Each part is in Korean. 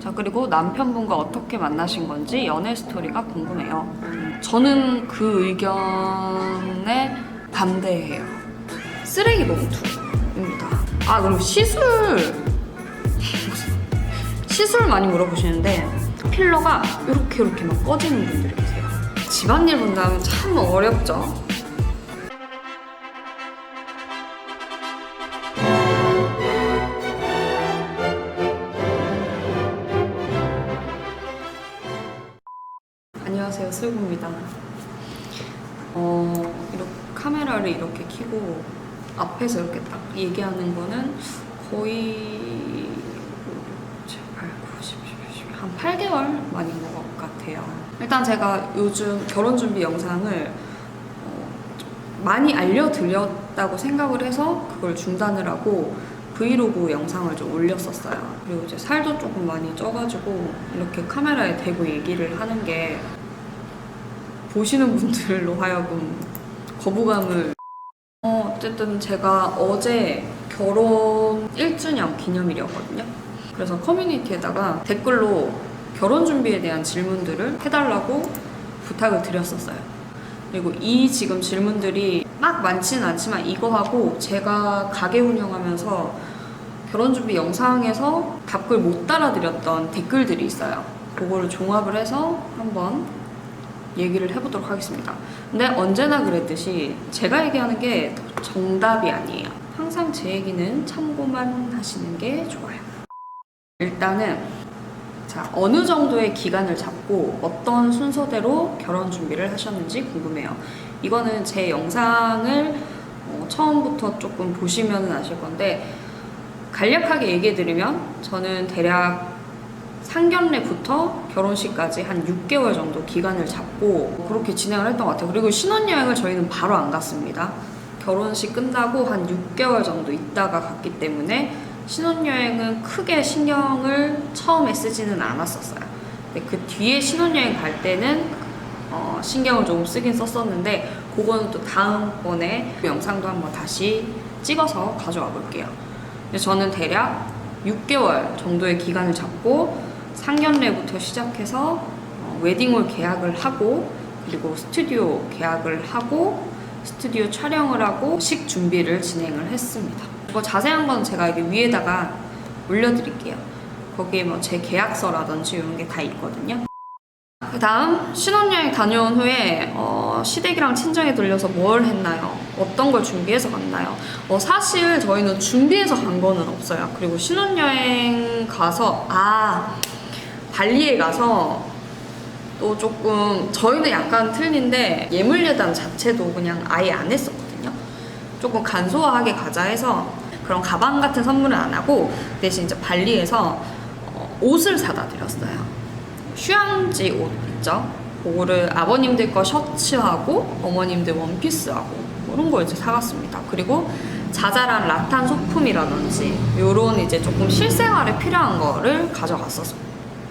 자, 그리고 남편분과 어떻게 만나신 건지 연애 스토리가 궁금해요. 저는 그 의견에 반대해요. 쓰레기 봉투입니다. 아, 그리고 시술. 시술 많이 물어보시는데 필러가 이렇게 이렇게 막 꺼지는 분들이 계세요. 집안일 본다면 참 어렵죠. 안녕하세요, 슬구입니다. 어, 이렇게 카메라를 이렇게 켜고 앞에서 이렇게 딱 얘기하는 거는 거의 7, 8, 9, 10, 11, 12, 한 8개월 만인 것 같아요. 일단 제가 요즘 결혼 준비 영상을 어, 좀 많이 알려드렸다고 생각을 해서 그걸 중단을 하고 브이로그 영상을 좀 올렸었어요. 그리고 이제 살도 조금 많이 쪄가지고 이렇게 카메라에 대고 얘기를 하는 게 보시는 분들로 하여금 거부감을 어, 어쨌든 제가 어제 결혼 1주년 기념일이었거든요. 그래서 커뮤니티에다가 댓글로 결혼 준비에 대한 질문들을 해달라고 부탁을 드렸었어요. 그리고 이 지금 질문들이 막 많지는 않지만 이거하고 제가 가게 운영하면서 결혼 준비 영상에서 답글 못 달아드렸던 댓글들이 있어요. 그거를 종합을 해서 한번 얘기를 해보도록 하겠습니다. 근데 언제나 그랬듯이 제가 얘기하는 게 정답이 아니에요. 항상 제 얘기는 참고만 하시는 게 좋아요. 일단은 자 어느 정도의 기간을 잡고 어떤 순서대로 결혼 준비를 하셨는지 궁금해요. 이거는 제 영상을 어, 처음부터 조금 보시면 아실 건데 간략하게 얘기해 드리면 저는 대략 상견례부터 결혼식까지 한 6개월 정도 기간을 잡고 그렇게 진행을 했던 것 같아요. 그리고 신혼여행을 저희는 바로 안 갔습니다. 결혼식 끝나고 한 6개월 정도 있다가 갔기 때문에 신혼여행은 크게 신경을 처음에 쓰지는 않았었어요. 근데 그 뒤에 신혼여행 갈 때는 어, 신경을 조금 쓰긴 썼었는데 그거는 또 다음번에 그 영상도 한번 다시 찍어서 가져와 볼게요. 저는 대략 6개월 정도의 기간을 잡고 상견례부터 시작해서 어, 웨딩홀 계약을 하고 그리고 스튜디오 계약을 하고 스튜디오 촬영을 하고 식 준비를 진행을 했습니다. 이거 자세한 건 제가 여기 위에다가 올려드릴게요. 거기에 뭐 제 계약서라든지 이런 게 다 있거든요. 그 다음 신혼여행 다녀온 후에 어, 시댁이랑 친정에 들려서 뭘 했나요? 어떤 걸 준비해서 갔나요? 어, 사실 저희는 준비해서 간 거는 없어요. 그리고 신혼여행 가서 아 발리에 가서 또 조금 저희는 약간 틀린데 예물 예단 자체도 그냥 아예 안 했었거든요. 조금 간소하게 가자 해서 그런 가방 같은 선물은 안 하고 대신 이제 발리에서 어, 옷을 사다 드렸어요. 휴양지 옷 있죠? 그거를 아버님들 거 셔츠하고 어머님들 원피스하고 그런 거 이제 사갔습니다. 그리고 자잘한 라탄 소품이라든지 요런 이제 조금 실생활에 필요한 거를 가져갔었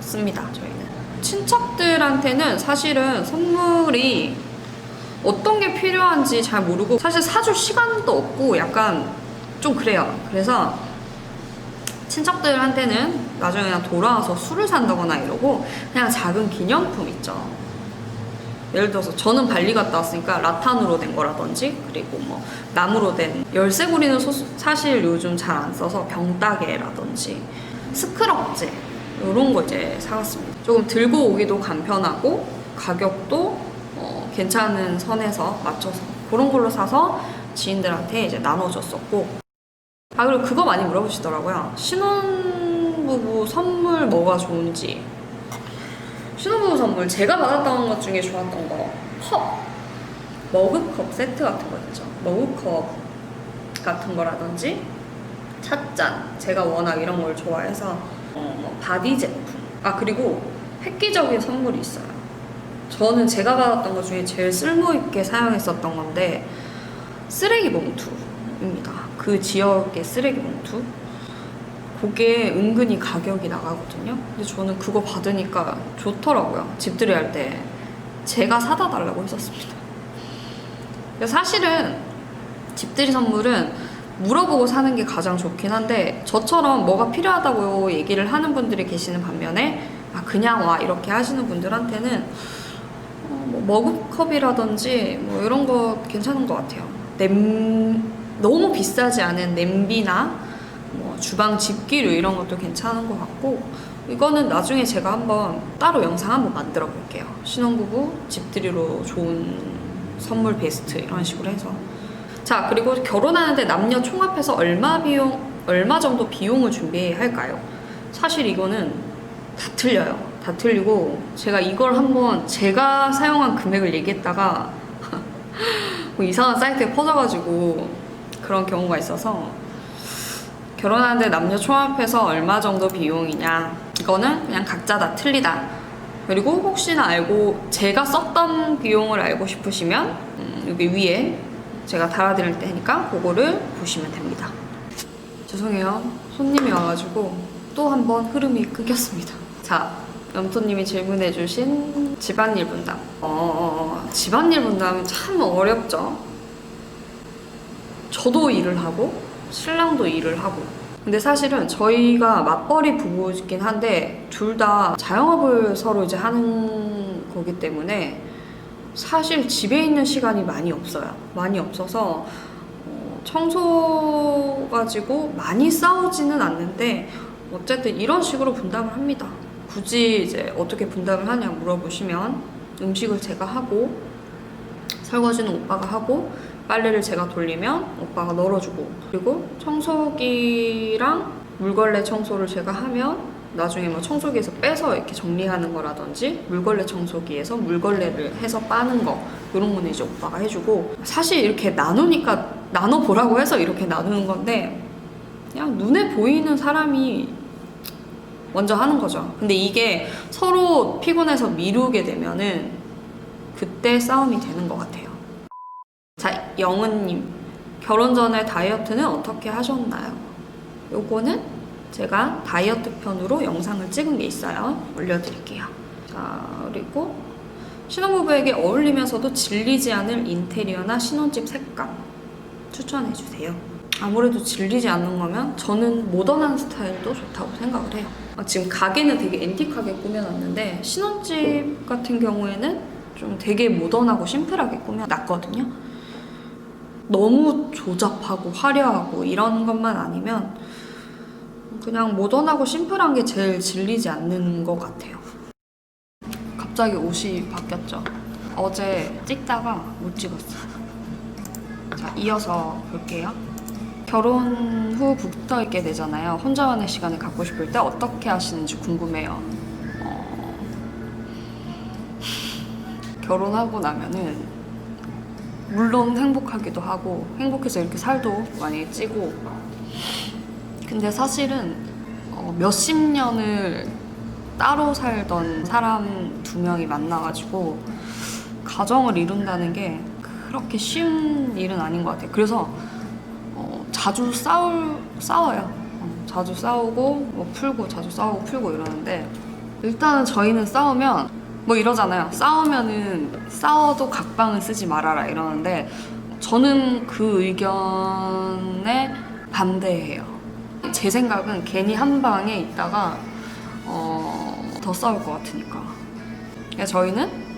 습니다. 저희는 친척들한테는 사실은 선물이 어떤 게 필요한지 잘 모르고 사실 사줄 시간도 없고 약간 좀 그래요. 그래서 친척들한테는 나중에 그냥 돌아와서 술을 산다거나 이러고 그냥 작은 기념품 있죠. 예를 들어서 저는 발리 갔다 왔으니까 라탄으로 된 거라든지 그리고 뭐 나무로 된 열쇠고리는 소- 사실 요즘 잘 안 써서 병따개라든지 스크럽제 이런 거 이제 사갔습니다. 조금 들고 오기도 간편하고 가격도 어, 괜찮은 선에서 맞춰서 그런 걸로 사서 지인들한테 이제 나눠줬었고 아 그리고 그거 많이 물어보시더라고요. 신혼부부 선물 뭐가 좋은지. 신혼부부 선물 제가 받았던 것 중에 좋았던 거 컵, 머그컵 세트 같은 거 있죠. 머그컵 같은 거라든지 찻잔 제가 워낙 이런 걸 좋아해서 어, 뭐 바디 제품. 아 그리고 획기적인 선물이 있어요. 저는 제가 받았던 것 중에 제일 쓸모 있게 사용했었던 건데 쓰레기 봉투입니다. 그 지역의 쓰레기 봉투. 그게 은근히 가격이 나가거든요. 근데 저는 그거 받으니까 좋더라고요. 집들이 할 때 제가 사다 달라고 했었습니다. 사실은 집들이 선물은 물어보고 사는 게 가장 좋긴 한데 저처럼 뭐가 필요하다고 얘기를 하는 분들이 계시는 반면에 아 그냥 와 이렇게 하시는 분들한테는 어, 뭐 머그컵이라든지 뭐 이런 거 괜찮은 것 같아요. 냄 너무 비싸지 않은 냄비나 뭐 주방 집기류 이런 것도 괜찮은 것 같고 이거는 나중에 제가 한번 따로 영상 한번 만들어 볼게요. 신혼부부 집들이로 좋은 선물 베스트 이런 식으로 해서 자 그리고 결혼하는데 남녀 총합해서 얼마 비용 얼마 정도 비용을 준비할까요? 사실 이거는 다 틀려요. 다 틀리고 제가 이걸 한번 제가 사용한 금액을 얘기했다가 뭐 이상한 사이트에 퍼져가지고 그런 경우가 있어서 결혼하는데 남녀 총합해서 얼마 정도 비용이냐 이거는 그냥 각자 다 틀리다 그리고 혹시나 알고 제가 썼던 비용을 알고 싶으시면 음, 여기 위에 제가 달아드릴 테니까 그거를 보시면 됩니다. 죄송해요. 손님이 와가지고 또 한 번 흐름이 끊겼습니다. 자 염토님이 질문해주신 집안일 분담. 어, 집안일 분담은 참 어렵죠. 저도 일을 하고 신랑도 일을 하고. 근데 사실은 저희가 맞벌이 부부이긴 한데 둘 다 자영업을 서로 이제 하는 거기 때문에 사실 집에 있는 시간이 많이 없어요. 많이 없어서 어, 청소 가지고 많이 싸우지는 않는데 어쨌든 이런 식으로 분담을 합니다. 굳이 이제 어떻게 분담을 하냐 물어보시면 음식을 제가 하고 설거지는 오빠가 하고 빨래를 제가 돌리면 오빠가 널어주고 그리고 청소기랑 물걸레 청소를 제가 하면 나중에 뭐 청소기에서 빼서 이렇게 정리하는 거라든지 물걸레 청소기에서 물걸레를 해서 빠는 거 이런 거는 이제 오빠가 해주고 사실 이렇게 나누니까 나눠보라고 해서 이렇게 나누는 건데 그냥 눈에 보이는 사람이 먼저 하는 거죠 근데 이게 서로 피곤해서 미루게 되면은 그때 싸움이 되는 것 같아요 자, 영은님. 결혼 전에 다이어트는 어떻게 하셨나요? 요거는 제가 다이어트 편으로 영상을 찍은 게 있어요. 올려드릴게요. 자, 그리고 신혼부부에게 어울리면서도 질리지 않을 인테리어나 신혼집 색감 추천해주세요. 아무래도 질리지 않는 거면 저는 모던한 스타일도 좋다고 생각을 해요. 아, 지금 가게는 되게 앤틱하게 꾸며놨는데 신혼집 같은 경우에는 좀 되게 모던하고 심플하게 꾸며놨거든요. 너무 조잡하고 화려하고 이런 것만 아니면 그냥 모던하고 심플한 게 제일 질리지 않는 것 같아요. 갑자기 옷이 바뀌었죠. 어제 찍다가 못 찍었어요. 자, 이어서 볼게요. 결혼 후 붙어 있게 되잖아요. 혼자만의 시간을 갖고 싶을 때 어떻게 하시는지 궁금해요. 어, 결혼하고 나면은 물론 행복하기도 하고 행복해서 이렇게 살도 많이 찌고 근데 사실은 어, 몇십 년을 따로 살던 사람 두 명이 만나가지고 가정을 이룬다는 게 그렇게 쉬운 일은 아닌 것 같아요. 그래서 어, 자주 싸울 싸워요. 어, 자주 싸우고 뭐 풀고 자주 싸우고 풀고 이러는데 일단은 저희는 싸우면 뭐 이러잖아요. 싸우면은 싸워도 각방을 쓰지 말아라 이러는데 저는 그 의견에 반대해요. 제 생각은 괜히 한 방에 있다가 어, 더 싸울 것 같으니까. 그러니까 저희는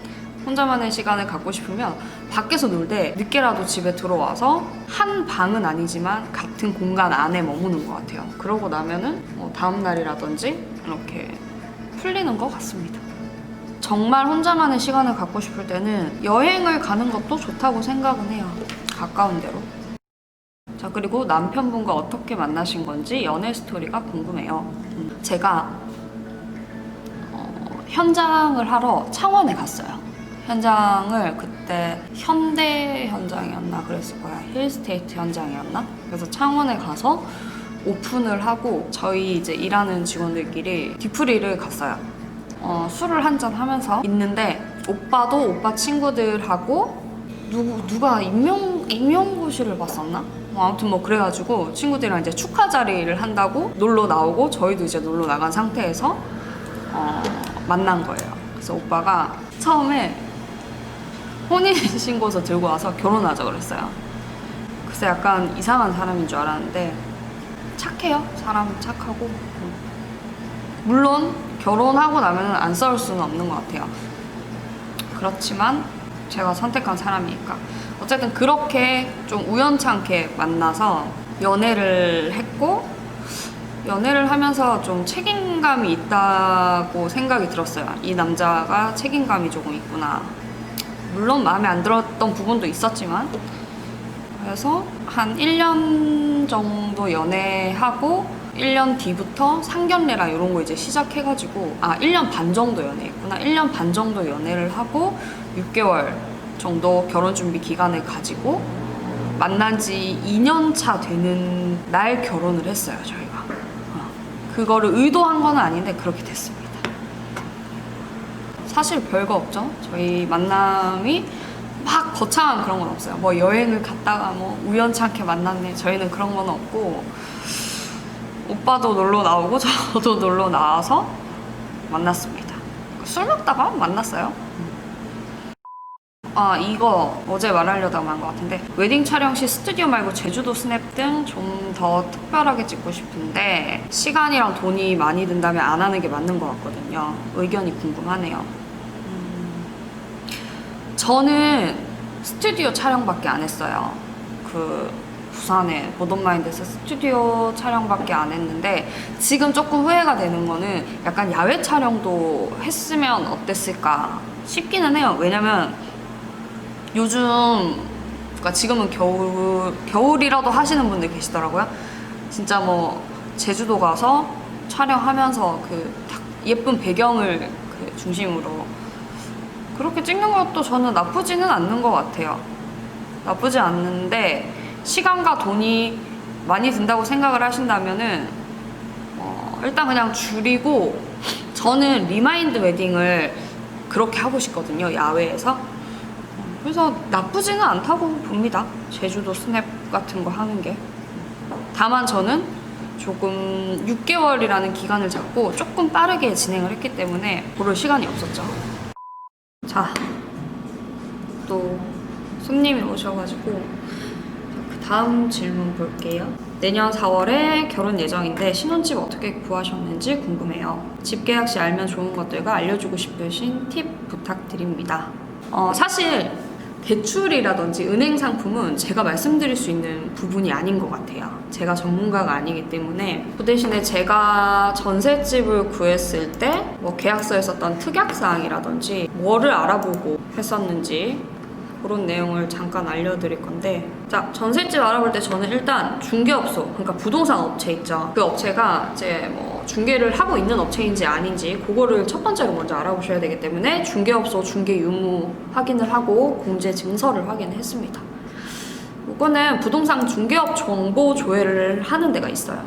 혼자만의 시간을 갖고 싶으면 밖에서 놀 때 늦게라도 집에 들어와서 한 방은 아니지만 같은 공간 안에 머무는 것 같아요. 그러고 나면은 뭐 다음 날이라든지 이렇게 풀리는 것 같습니다. 정말 혼자만의 시간을 갖고 싶을 때는 여행을 가는 것도 좋다고 생각은 해요. 가까운 데로. 자, 그리고 남편분과 어떻게 만나신 건지 연애 스토리가 궁금해요. 음, 제가 어, 현장을 하러 창원에 갔어요. 현장을 그때 현대 현장이었나 그랬을 거야. 힐스테이트 현장이었나? 그래서 창원에 가서 오픈을 하고 저희 이제 일하는 직원들끼리 뒤풀이를 갔어요. 어, 술을 한잔 하면서 있는데 오빠도 오빠 친구들하고 누구 누가 임명 임명고시를 봤었나? 뭐 아무튼 뭐 그래가지고 친구들이랑 이제 축하 자리를 한다고 놀러 나오고 저희도 이제 놀러 나간 상태에서 어, 만난 거예요. 그래서 오빠가 처음에 혼인 신고서 들고 와서 결혼하자 그랬어요. 그래서 약간 이상한 사람인 줄 알았는데 착해요. 사람 착하고. 음. 물론 결혼하고 나면 안 싸울 수는 없는 것 같아요. 그렇지만 제가 선택한 사람이니까 어쨌든 그렇게 좀 우연찮게 만나서 연애를 했고 연애를 하면서 좀 책임감이 있다고 생각이 들었어요. 이 남자가 책임감이 조금 있구나. 물론 마음에 안 들었던 부분도 있었지만 그래서 한 1년 정도 연애하고 1년 뒤부터 상견례라 이런 거 이제 시작해가지고 아 1년 반 정도 연애했구나 1년 반 정도 연애를 하고 6개월 정도 결혼 준비 기간을 가지고 만난 지 2년 차 되는 날 결혼을 했어요 저희가 어. 그거를 의도한 건 아닌데 그렇게 됐습니다 사실 별거 없죠 저희 만남이 막 거창한 그런 건 없어요 뭐 여행을 갔다가 뭐 우연찮게 만났네 저희는 그런 건 없고 오빠도 놀러 나오고 저도 놀러 나와서 만났습니다. 술 먹다가 만났어요. 아 이거 어제 말하려다가 한 것 같은데 웨딩 촬영 시 스튜디오 말고 제주도 스냅 등 좀 더 특별하게 찍고 싶은데 시간이랑 돈이 많이 든다면 안 하는 게 맞는 것 같거든요. 의견이 궁금하네요. 음, 저는 스튜디오 촬영밖에 안 했어요. 그 부산에 보돈마인드에서 스튜디오 촬영밖에 안 했는데 지금 조금 후회가 되는 거는 약간 야외 촬영도 했으면 어땠을까 싶기는 해요. 왜냐면 요즘 그러니까 지금은 겨울 겨울이라도 하시는 분들 계시더라고요. 진짜 뭐 제주도 가서 촬영하면서 그 딱 예쁜 배경을 그 중심으로 그렇게 찍는 것도 저는 나쁘지는 않는 것 같아요. 나쁘지 않는데 시간과 돈이 많이 든다고 생각을 하신다면은 어, 일단 그냥 줄이고 저는 리마인드 웨딩을 그렇게 하고 싶거든요 야외에서 그래서 나쁘지는 않다고 봅니다 제주도 스냅 같은 거 하는 게 다만 저는 조금 6개월이라는 기간을 잡고 조금 빠르게 진행을 했기 때문에 고를 시간이 없었죠 자 또 손님이 오셔가지고 그 다음 질문 볼게요. 내년 4월에 결혼 예정인데 신혼집 어떻게 구하셨는지 궁금해요. 집 계약 시 알면 좋은 것들과 알려주고 싶으신 팁 부탁드립니다. 어, 사실 대출이라든지 은행 상품은 제가 말씀드릴 수 있는 부분이 아닌 것 같아요. 제가 전문가가 아니기 때문에. 그 대신에 제가 전셋집을 구했을 때 뭐 계약서에 썼던 특약사항이라든지 뭐를 알아보고 했었는지 그런 내용을 잠깐 알려드릴 건데. 자 전셋집 알아볼 때 저는 일단 중개업소 그러니까 부동산 업체 있죠. 그 업체가 이제 뭐 중개를 하고 있는 업체인지 아닌지 그거를 첫 번째로 먼저 알아보셔야 되기 때문에 중개업소 중개 유무 확인을 하고 공제 증서를 확인했습니다. 이거는 부동산 중개업 정보 조회를 하는 데가 있어요.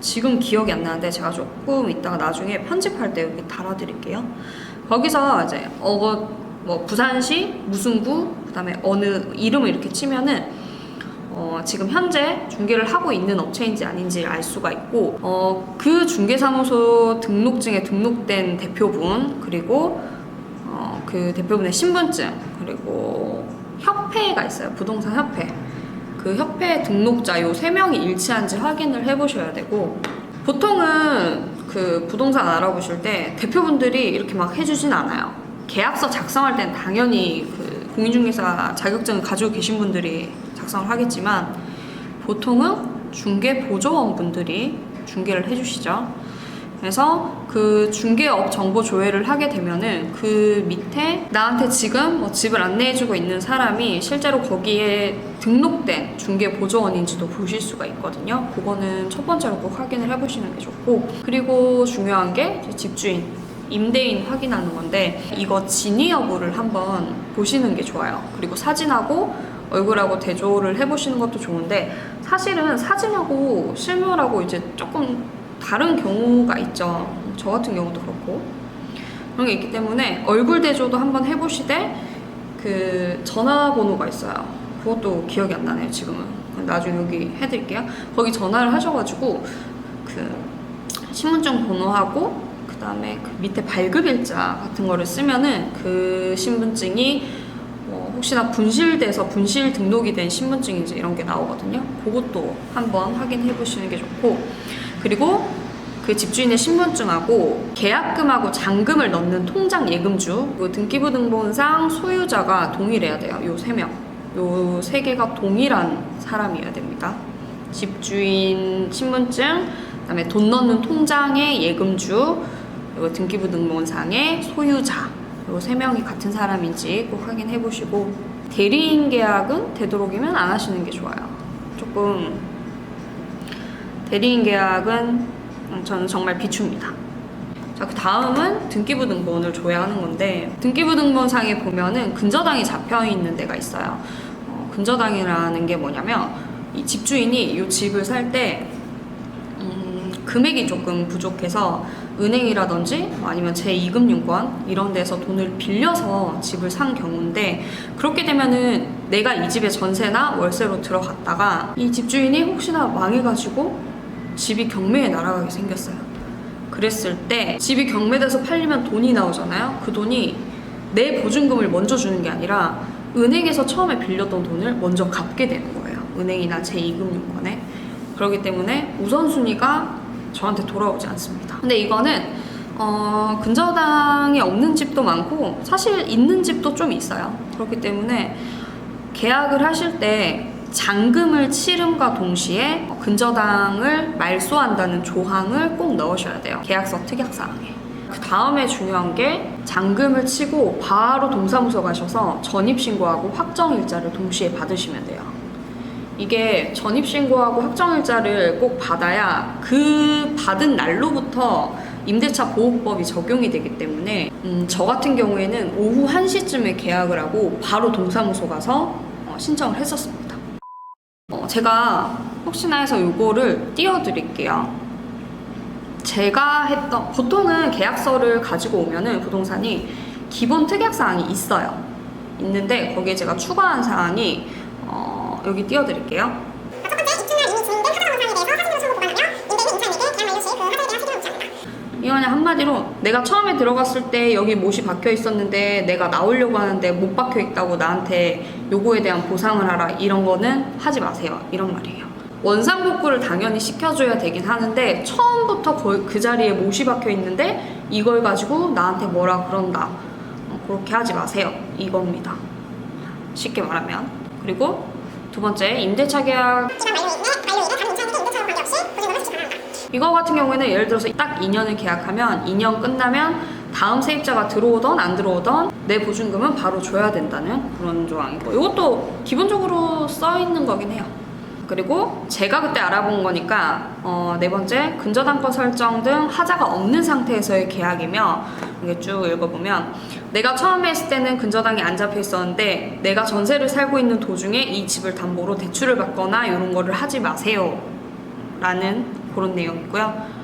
지금 기억이 안 나는데 제가 조금 이따가 나중에 편집할 때 여기 달아드릴게요. 거기서 이제 어거 뭐 부산시 무슨 구 그다음에 어느 이름을 이렇게 치면은 어, 지금 현재 중개를 하고 있는 업체인지 아닌지 알 수가 있고 어, 그 중개사무소 등록증에 등록된 대표분 그리고 어, 그 대표분의 신분증 그리고 협회가 있어요 부동산 협회 그 협회 등록자 요 세 명이 일치한지 확인을 해보셔야 되고 보통은 그 부동산 알아보실 때 대표분들이 이렇게 막 해주진 않아요. 계약서 작성할 땐 당연히 그 공인중개사 자격증을 가지고 계신 분들이 작성을 하겠지만 보통은 중개 보조원 분들이 중개를 해주시죠. 그래서 그 중개업 정보 조회를 하게 되면은 그 밑에 나한테 지금 뭐 집을 안내해주고 있는 사람이 실제로 거기에 등록된 중개 보조원인지도 보실 수가 있거든요. 그거는 첫 번째로 꼭 확인을 해보시는 게 좋고 그리고 중요한 게 집주인 임대인 확인하는 건데 이거 진위 여부를 한번 보시는 게 좋아요. 그리고 사진하고 얼굴하고 대조를 해보시는 것도 좋은데 사실은 사진하고 실물하고 이제 조금 다른 경우가 있죠. 저 같은 경우도 그렇고 그런 게 있기 때문에 얼굴 대조도 한번 해보시되 그 전화번호가 있어요. 그것도 기억이 안 나네요. 지금은 나중에 여기 해드릴게요. 거기 전화를 하셔가지고 그 신분증 번호하고 그 다음에 그 밑에 발급일자 같은 거를 쓰면은 그 신분증이 뭐 혹시나 분실돼서 분실 등록이 된 신분증인지 이런 게 나오거든요. 그것도 한번 확인해 보시는 게 좋고 그리고 그 집주인의 신분증하고 계약금하고 잔금을 넣는 통장 예금주 그리고 등기부 등본상 소유자가 동일해야 돼요. 요 세 명. 요 세 개가 동일한 사람이어야 됩니다. 집주인 신분증, 그다음에 돈 넣는 통장의 예금주, 등기부 등본상의 소유자. 요 세 명이 같은 사람인지 꼭 확인해 보시고 대리인 계약은 되도록이면 안 하시는 게 좋아요. 조금 대리인 계약은 음, 저는 정말 비춥니다. 자, 그 다음은 등기부 등본을 줘야 하는 건데, 등기부 등본상에 보면은 근저당이 잡혀 있는 데가 있어요. 어, 근저당이라는 게 뭐냐면, 이 집주인이 이 집을 살 때, 음, 금액이 조금 부족해서 은행이라든지 뭐 아니면 제2금융권 이런 데서 돈을 빌려서 집을 산 경우인데 그렇게 되면은 내가 이 집에 전세나 월세로 들어갔다가 이 집주인이 혹시나 망해가지고 집이 경매에 날아가게 생겼어요. 그랬을 때 집이 경매돼서 팔리면 돈이 나오잖아요. 그 돈이 내 보증금을 먼저 주는 게 아니라 은행에서 처음에 빌렸던 돈을 먼저 갚게 되는 거예요. 은행이나 제2금융권에. 그렇기 때문에 우선순위가 저한테 돌아오지 않습니다. 근데 이거는 어, 근저당이 없는 집도 많고 사실 있는 집도 좀 있어요. 그렇기 때문에 계약을 하실 때 잔금을 치름과 동시에 근저당을 말소한다는 조항을 꼭 넣으셔야 돼요. 계약서 특약사항에. 그 다음에 중요한 게 잔금을 치고 바로 동사무소 가셔서 전입신고하고 확정일자를 동시에 받으시면 돼요. 이게 전입신고하고 확정일자를 꼭 받아야 그 받은 날로부터 임대차 보호법이 적용이 되기 때문에 음, 저 같은 경우에는 오후 1시쯤에 계약을 하고 바로 동사무소 가서 어, 신청을 했었습니다. 어, 제가 혹시나 해서 이거를 띄워드릴게요. 제가 했던 보통은 계약서를 가지고 오면은 부동산이 기본 특약 사항이 있어요. 있는데 거기에 제가 추가한 사항이 어, 여기 띄워드릴게요. 그 그냥 한마디로 내가 처음에 들어갔을 때 여기 못이 박혀 있었는데 내가 나오려고 하는데 못 박혀 있다고 나한테 요거에 대한 보상을 하라 이런 거는 하지 마세요. 이런 말이에요. 원상 복구를 당연히 시켜줘야 되긴 하는데 처음부터 그 자리에 못이 박혀 있는데 이걸 가지고 나한테 뭐라 그런다. 어, 그렇게 하지 마세요. 이겁니다. 쉽게 말하면. 그리고 두 번째 임대차 계약. 이거 같은 경우에는 예를 들어서 딱 2년을 계약하면 2년 끝나면 다음 세입자가 들어오던 안 들어오던 내 보증금은 바로 줘야 된다는 그런 조항이고 이것도 기본적으로 써 있는 거긴 해요. 그리고 제가 그때 알아본 거니까 어, 네 번째 근저당권 설정 등 하자가 없는 상태에서의 계약이며 이게 쭉 읽어보면 내가 처음에 했을 때는 근저당이 안 잡혀 있었는데 내가 전세를 살고 있는 도중에 이 집을 담보로 대출을 받거나 이런 거를 하지 마세요 라는 그런 내용이고요.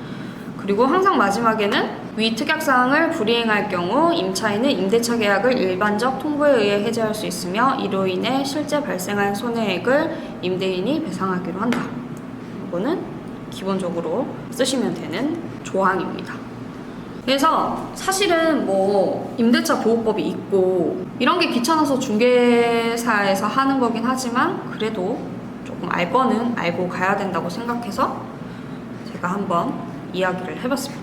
그리고 항상 마지막에는 위 특약사항을 불이행할 경우 임차인은 임대차 계약을 일반적 통보에 의해 해제할 수 있으며 이로 인해 실제 발생한 손해액을 임대인이 배상하기로 한다. 이거는 기본적으로 쓰시면 되는 조항입니다. 그래서 사실은 뭐 임대차 보호법이 있고 이런 게 귀찮아서 중개사에서 하는 거긴 하지만 그래도 조금 알 거는 알고 가야 된다고 생각해서 제가 한번 이야기를 해봤습니다.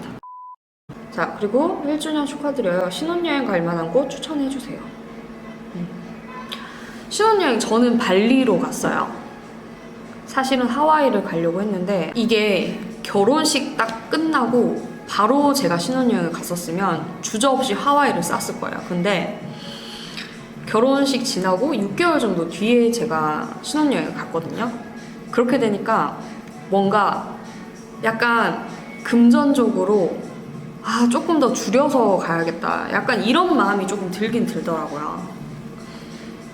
자, 그리고 1주년 축하드려요. 신혼여행 갈 만한 곳 추천해주세요. 음. 신혼여행 저는 발리로 갔어요. 사실은 하와이를 가려고 했는데 이게 결혼식 딱 끝나고 바로 제가 신혼여행을 갔었으면 주저없이 하와이를 쌌을 거예요. 근데 결혼식 지나고 6개월 정도 뒤에 제가 신혼여행을 갔거든요. 그렇게 되니까 뭔가 약간 금전적으로 아, 조금 더 줄여서 가야겠다. 약간 이런 마음이 조금 들긴 들더라고요.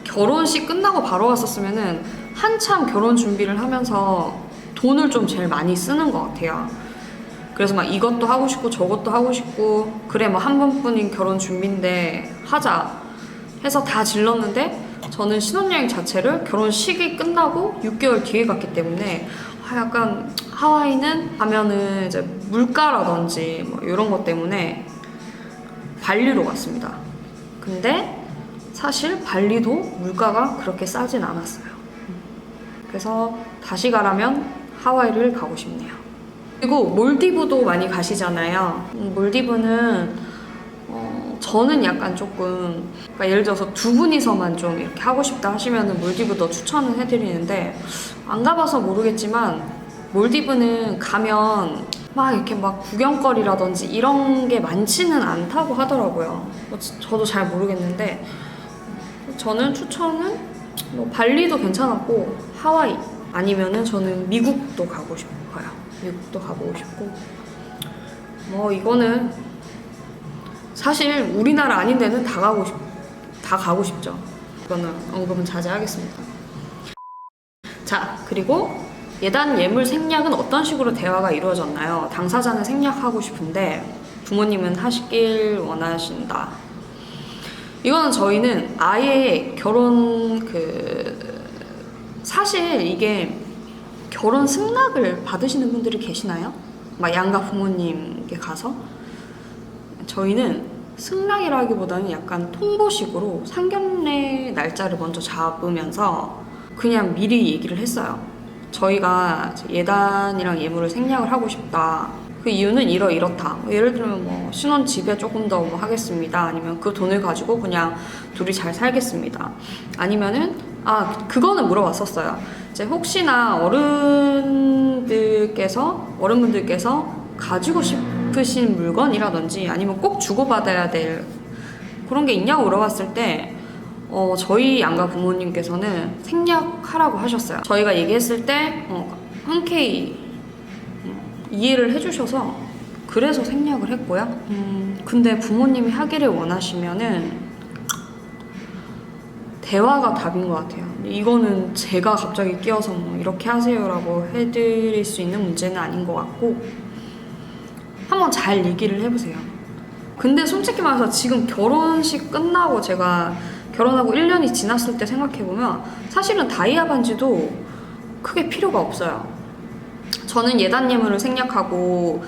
결혼식 끝나고 바로 갔었으면은 한참 결혼 준비를 하면서 돈을 좀 제일 많이 쓰는 것 같아요. 그래서 막 이것도 하고 싶고 저것도 하고 싶고 그래 뭐 한 번뿐인 결혼 준비인데 하자 해서 다 질렀는데 저는 신혼여행 자체를 결혼식이 끝나고 6개월 뒤에 갔기 때문에 아, 약간 하와이는 가면은 이제 물가라든지 뭐 이런 것 때문에 발리로 갔습니다. 근데 사실 발리도 물가가 그렇게 싸진 않았어요. 그래서 다시 가라면 하와이를 가고 싶네요. 그리고 몰디브도 많이 가시잖아요. 음, 몰디브는 어, 저는 약간 조금 그러니까 예를 들어서 두 분이서만 좀 이렇게 하고 싶다 하시면은 몰디브도 추천을 해드리는데 안 가봐서 모르겠지만 몰디브는 가면 막 이렇게 막 구경거리라든지 이런 게 많지는 않다고 하더라고요. 뭐 지- 저도 잘 모르겠는데 저는 추천은 뭐 발리도 괜찮았고 하와이 아니면은 저는 미국도 가고 싶어요. 미국도 가보고 싶고 뭐 이거는 사실 우리나라 아닌 데는 다 가고 싶, 다 가고 싶죠. 이거는 언급은 자제하겠습니다. 자, 그리고 예단 예물 생략은 어떤 식으로 대화가 이루어졌나요? 당사자는 생략하고 싶은데 부모님은 하시길 원하신다. 이거는 저희는 아예 결혼 그 사실 이게 결혼 승낙을 받으시는 분들이 계시나요? 막 양가 부모님께 가서 저희는 승낙이라기보다는 약간 통보식으로 상견례 날짜를 먼저 잡으면서 그냥 미리 얘기를 했어요. 저희가 예단이랑 예물을 생략을 하고 싶다. 그 이유는 이러 이렇다. 뭐 예를 들면 뭐 신혼 집에 조금 더 뭐 하겠습니다. 아니면 그 돈을 가지고 그냥 둘이 잘 살겠습니다. 아니면은 아 그거는 물어봤었어요. 이제 혹시나 어른들께서 어른분들께서 가지고 싶 으신 물건이라든지 아니면 꼭 주고받아야 될 그런 게 있냐고 물어봤을 때 어, 저희 양가 부모님께서는 생략하라고 하셨어요. 저희가 얘기했을 때 어, 흔쾌히 음, 이해를 해주셔서 그래서 생략을 했고요. 음, 근데 부모님이 하기를 원하시면은 대화가 답인 것 같아요. 이거는 제가 갑자기 끼어서 뭐 이렇게 하세요라고 해드릴 수 있는 문제는 아닌 것 같고 한번 잘 얘기를 해보세요. 근데 솔직히 말해서 지금 결혼식 끝나고 제가 결혼하고 1년이 지났을 때 생각해보면 사실은 다이아 반지도 크게 필요가 없어요. 저는 예단 예물을 생략하고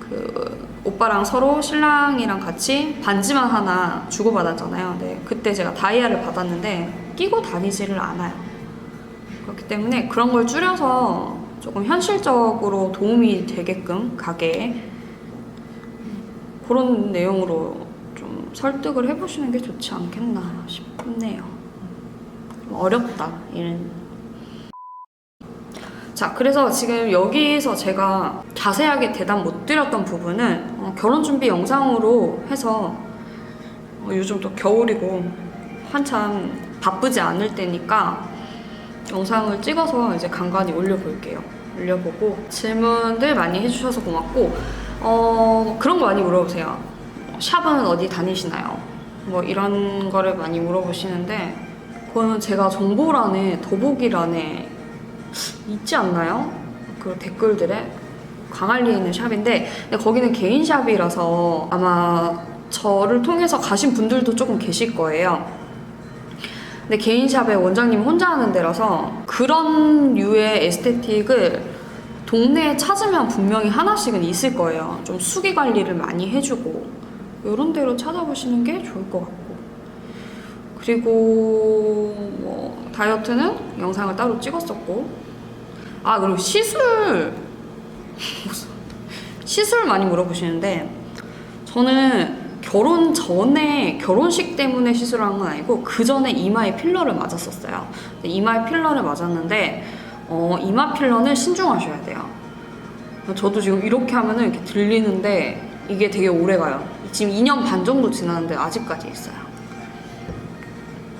그 오빠랑 서로 신랑이랑 같이 반지만 하나 주고받았잖아요. 네, 그때 제가 다이아를 받았는데 끼고 다니지를 않아요. 그렇기 때문에 그런 걸 줄여서 조금 현실적으로 도움이 되게끔 가게에 그런 내용으로 좀 설득을 해보시는 게 좋지 않겠나 싶네요. 좀 어렵다, 이런. 자, 그래서 지금 여기서 제가 자세하게 대답 못 드렸던 부분은 어, 결혼 준비 영상으로 해서 어, 요즘 또 겨울이고 한참 바쁘지 않을 때니까 영상을 찍어서 이제 간간히 올려볼게요. 올려보고 질문들 많이 해주셔서 고맙고 어, 그런 거 많이 물어보세요. 샵은 어디 다니시나요? 뭐 이런 거를 많이 물어보시는데 그거는 제가 정보란에 더보기란에 있지 않나요? 그 댓글들에 광안리에 있는 샵인데 근데 거기는 개인 샵이라서 아마 저를 통해서 가신 분들도 조금 계실 거예요. 근데 개인 샵에 원장님 혼자 하는 데라서 그런 류의 에스테틱을 동네에 찾으면 분명히 하나씩은 있을 거예요. 좀 수기 관리를 많이 해주고 이런 데로 찾아보시는 게 좋을 것 같고 그리고 뭐 다이어트는 영상을 따로 찍었었고 아 그리고 시술 시술 많이 물어보시는데 저는 결혼 전에 결혼식 때문에 시술을 한 건 아니고 그 전에 이마에 필러를 맞았었어요. 이마에 필러를 맞았는데 어, 이마 필러는 신중하셔야 돼요. 저도 지금 이렇게 하면은 이렇게 들리는데 이게 되게 오래 가요. 지금 2년 반 정도 지났는데 아직까지 있어요.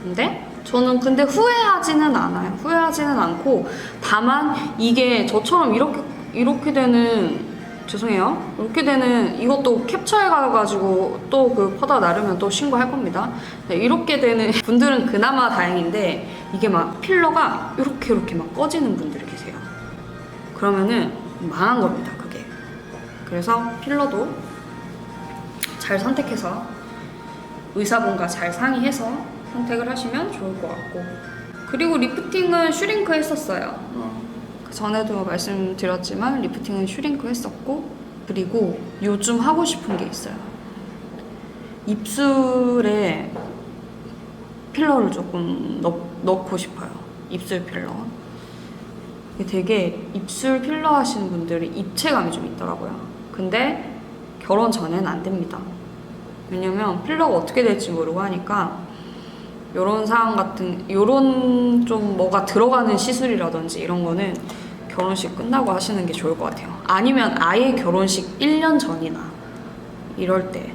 근데 저는 근데 후회하지는 않아요. 후회하지는 않고 다만 이게 저처럼 이렇게 이렇게 되는 죄송해요. 이렇게 되는 이것도 캡처해 가가지고 또 그 퍼다 나르면 또 신고할 겁니다. 네, 이렇게 되는 분들은 그나마 다행인데 이게 막 필러가 이렇게 이렇게 막 꺼지는 분들이 계세요. 그러면은 망한 겁니다. 그게. 그래서 필러도 잘 선택해서 의사분과 잘 상의해서 선택을 하시면 좋을 것 같고 그리고 리프팅은 슈링크 했었어요 그 전에도 말씀드렸지만 리프팅은 슈링크 했었고 그리고 요즘 하고 싶은 게 있어요 입술에 필러를 조금 넣, 넣고 싶어요. 입술 필러. 이게 되게 입술 필러 하시는 분들이 입체감이 좀 있더라고요. 근데 결혼 전에는 안 됩니다. 왜냐면 필러가 어떻게 될지 모르고 하니까 요런 상황 같은 요런 좀 뭐가 들어가는 시술이라든지 이런 거는 결혼식 끝나고 하시는 게 좋을 것 같아요. 아니면 아예 결혼식 1년 전이나 이럴 때.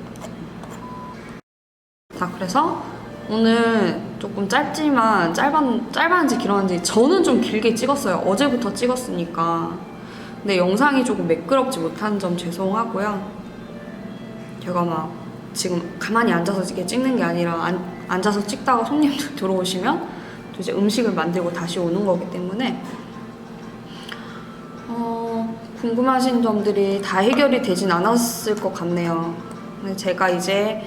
자, 그래서 오늘 조금 짧지만 짧은 짧았는지 길었는지 저는 좀 길게 찍었어요. 어제부터 찍었으니까. 근데 영상이 조금 매끄럽지 못한 점 죄송하고요. 제가 막 지금 가만히 앉아서 이렇게 찍는 게 아니라 안, 앉아서 찍다가 손님들 들어오시면 또 이제 음식을 만들고 다시 오는 거기 때문에 어, 궁금하신 점들이 다 해결이 되진 않았을 것 같네요. 근데 제가 이제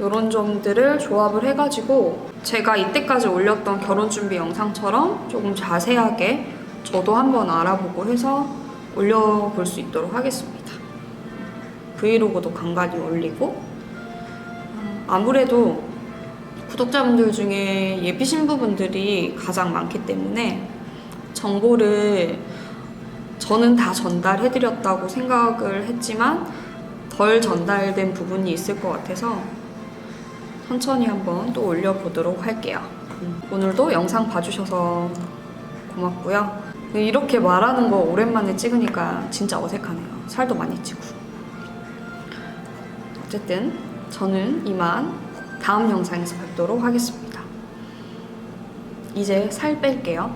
이런 점들을 조합을 해가지고 제가 이때까지 올렸던 결혼 준비 영상처럼 조금 자세하게 저도 한번 알아보고 해서 올려볼 수 있도록 하겠습니다. 브이로그도 간간히 올리고 어, 아무래도 구독자분들 중에 예비 신부분들이 가장 많기 때문에 정보를 저는 다 전달해드렸다고 생각을 했지만 덜 전달된 부분이 있을 것 같아서 천천히 한번 또 올려보도록 할게요. 음, 오늘도 영상 봐주셔서 고맙고요. 이렇게 말하는 거 오랜만에 찍으니까 진짜 어색하네요. 살도 많이 찌고. 어쨌든 저는 이만 다음 영상에서 뵙도록 하겠습니다. 이제 살 뺄게요.